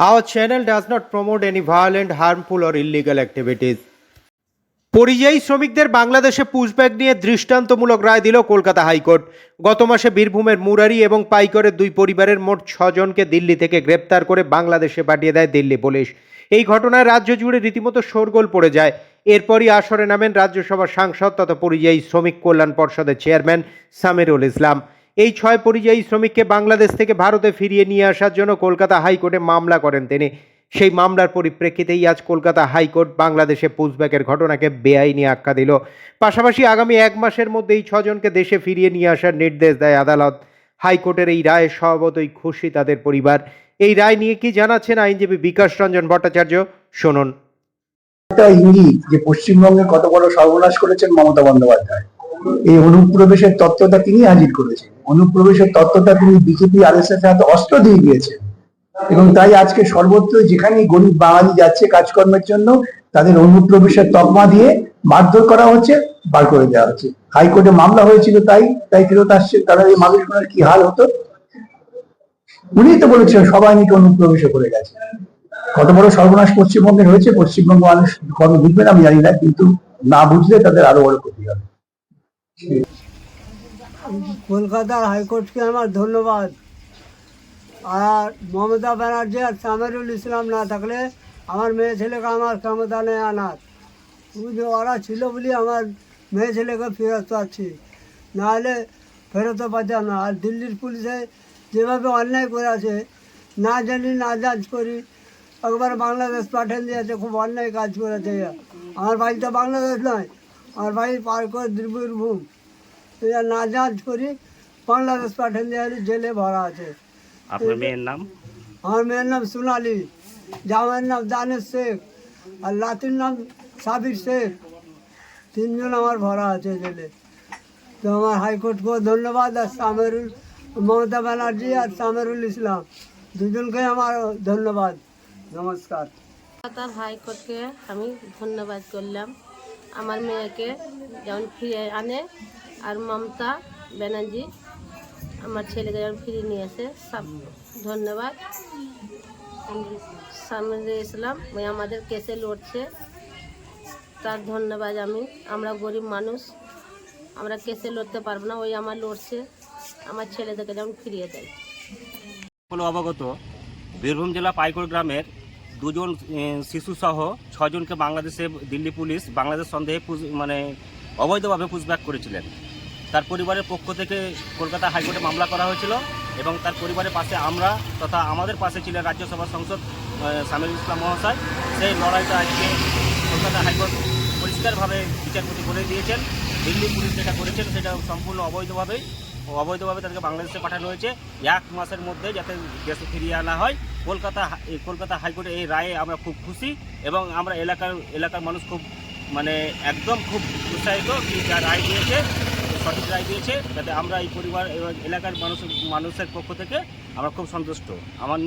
Our channel does not promote any violent, harmful, or illegal activities. পরিযায়ী শ্রমিকদের বাংলাদেশে pushback নিয়ে দৃষ্টান্তমূলক রায় দিল কলকাতা হাইকোর্ট। গত মাসে বীরভূমের মুরারি এবং পাইকরের দুই পরিবারের মোট ছজনকে দিল্লি থেকে গ্রেপ্তার করে বাংলাদেশে পাঠিয়ে দেয় দিল্লি পুলিশ। এই ঘটনায় রাজ্য জুড়ে রীতিমতো শোরগোল পড়ে যায়। এরপরই আসরে নামেন রাজ্যসভার সাংসদ তথা পরিযায়ী শ্রমিক কল্যাণ পর্ষদের চেয়ারম্যান সামিরুল ইসলাম। এই ছয় পরিযায়ী শ্রমিককে বাংলাদেশ থেকে ভারতে ফিরিয়ে নিয়ে আসার জন্য কলকাতা হাইকোর্টে মামলা করেন তিনি। সেই মামলার পরিপ্রেক্ষিতেই আজ কলকাতা হাইকোর্ট বাংলাদেশে পুশব্যাকের ঘটনাকে বেআইনি আখ্যা দিল। পাশাপাশি আগামী এক মাসের মধ্যে এই ছজনকে দেশে ফিরিয়ে নিয়ে আসার নির্দেশ দেয় আদালত। হাইকোর্টের এই রায়ে স্বভাবতই খুশি তাদের পরিবার। এই রায় নিয়ে কি জানাচ্ছেন আইনজীবী বিকাশ রঞ্জন ভট্টাচার্য? শুনুন। ইঙ্গিত যে পশ্চিমবঙ্গে কত বড় সর্বনাশ করেছেন মমতা বন্দ্যোপাধ্যায়। এই অনুপ্রবেশের তত্ত্বটা তিনি হাজির করেছেন। অনুপ্রবেশের তত্ত্বটা তিনি বিজেপি আর এস এস হাতে অস্ত্র দিয়ে দিয়েছেন এবং তাই আজকে সর্বত্র যেখানেই গরিব বাঙালি যাচ্ছে কাজকর্মের জন্য, তাদের অনুপ্রবেশের তকমা দিয়ে মারধর করা হচ্ছে, বার করে দেওয়া হচ্ছে। হাইকোর্টে মামলা হয়েছিল তাই তাই ফেরত আসছে। তারা এই মানুষগুলোর কি হাল হতো? উনি তো বলেছিলেন, সবাই নাকি অনুপ্রবেশে করে গেছে। কত বড় সর্বনাশ পশ্চিমবঙ্গে হয়েছে। পশ্চিমবঙ্গ মানুষ কবে বুঝবেন আমি জানি না, কিন্তু না বুঝলে তাদের আরও বড় ক্ষতি হবে। কলকাতার হাইকোর্টকে আমার ধন্যবাদ। আর মমতা ব্যানার্জি আর সামেরুল ইসলাম না থাকলে আমার মেয়ে ছেলেকে আমার ক্ষমতা নেই আনার। বুঝে ওরা ছিল বলে আমার মেয়ে ছেলেকে ফেরত পাচ্ছি। নাহলে ফেরতও পাচ্ছিলাম না। আর দিল্লির পুলিশে যেভাবে অন্যায় করে আছে না জানি, না জাজ করি, একবার বাংলাদেশ পাঠিয়ে দিয়েছে, খুব অন্যায় কাজ করেছে। আমার বাড়ি তো বাংলাদেশ নয়। আমার বাড়ি পার করে বীরভূম এটা না জাজ করি বাংলাদেশ পাঠিয়ে দেওয়া জেলে ভরা আছে। আপনার মেয়ের নাম? আমার মেয়ের নাম সোনালি। জামাইয়ের নাম দানেশ শেখ। আর লাতির নাম সাবির শেখ। তিনজন আমার ভরা আছে জেলে। তো আমার হাইকোর্টকেও ধন্যবাদ আর সামেরুল মমতা ব্যানার্জি আর সামেরুল ইসলাম। দুজনকে আমার ধন্যবাদ। নমস্কার। হাইকোর্টকে আমি ধন্যবাদ করলাম। আমার মেয়েকে যেমন ফিরে আনে আর মমতা ব্যানার্জি আমার ছেলেকে যেমন ফিরিয়ে নিয়ে আসে সব ধন্যবাদ। সামনে ইসলাম ওই আমাদের কেসে লড়ছে। তার ধন্যবাদ আমি, আমরা গরিব মানুষ, আমরা কেসে লড়তে পারব না, ওই আমার লড়ছে, আমার ছেলেদেরকে যেমন ফিরিয়ে দেয়। অবগত, বীরভূম জেলা পাইকড় গ্রামের দুজন শিশু সহ ছজনকে বাংলাদেশে দিল্লি পুলিশ, বাংলাদেশ সন্দেহে মানে অবৈধভাবে পুষব্যাক করেছিলেন। তার পরিবারের পক্ষ থেকে কলকাতা হাইকোর্টে মামলা করা হয়েছিল এবং তার পরিবারের পাশে আমরা তথা আমাদের পাশে ছিলেন রাজ্যসভা সংসদ সামিল ইসলাম মহাশয়। সেই লড়াইটা আজকে কলকাতা হাইকোর্ট পরিষ্কারভাবে বিচারপতি বলে দিয়েছেন। দিল্লি পুলিশ যেটা করেছেন সেটা সম্পূর্ণ অবৈধভাবেই অবৈধভাবে তাদেরকে বাংলাদেশে পাঠানো হয়েছে। এক মাসের মধ্যে যাতে দেশে ফিরিয়ে আনা হয়। কলকাতা কলকাতা হাইকোর্টের এই রায়ে আমরা খুব খুশি এবং আমরা এলাকার এলাকার মানুষ খুব মানে একদম খুব উৎসাহিত কি যা রায় দিয়েছে, সঠিক রায় দিয়েছে, যাতে আমরা এই পরিবার এবং এলাকার মানুষ, মানুষের পক্ষ থেকে আমরা খুব সন্তুষ্ট। আমার